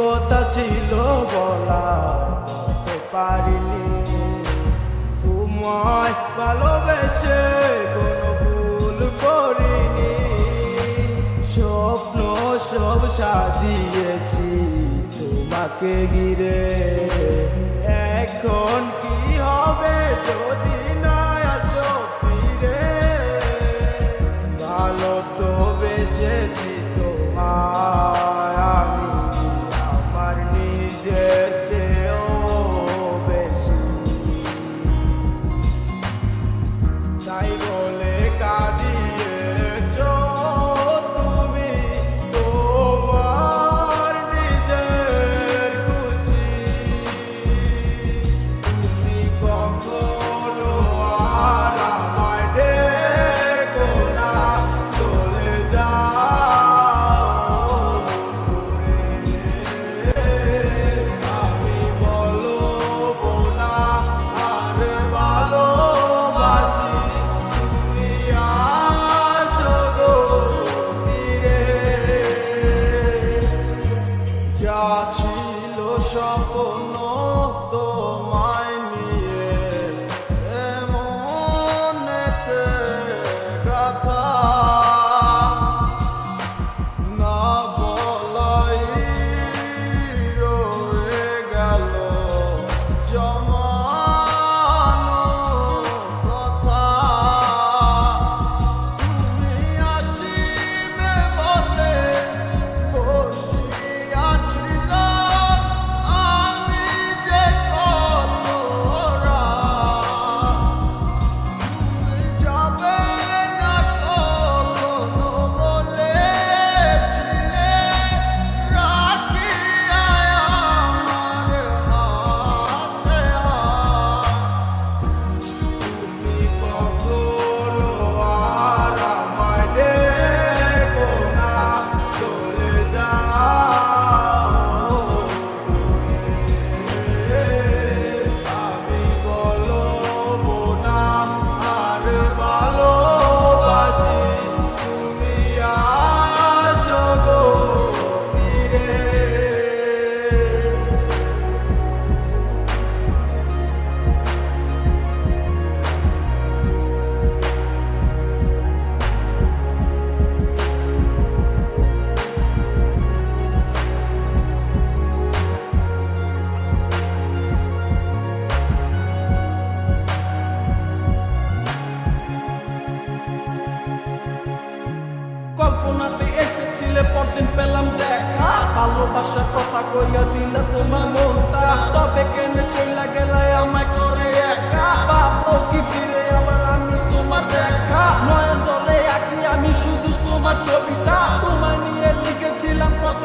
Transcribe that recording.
কথা ছিল বলা বলতে পারিনি। তোমায় ভালোবেসে কোনো ভুল করিনি। স্বপ্ন সব সাজিয়েছি তোমাকে ঘিরে। এখন কি হবে যদি ভালোবাসার কথা কইয়া দিলে তোমার মনটা তবে কেন চইলা গেলে আমায় করে একা? বাপ কি ফিরে আবার আমি তোমার দেখা? নয়ন জলে আঁকি আমি শুধু তোমার ছবিটা। তোমায় নিয়ে লিখেছিলাম কত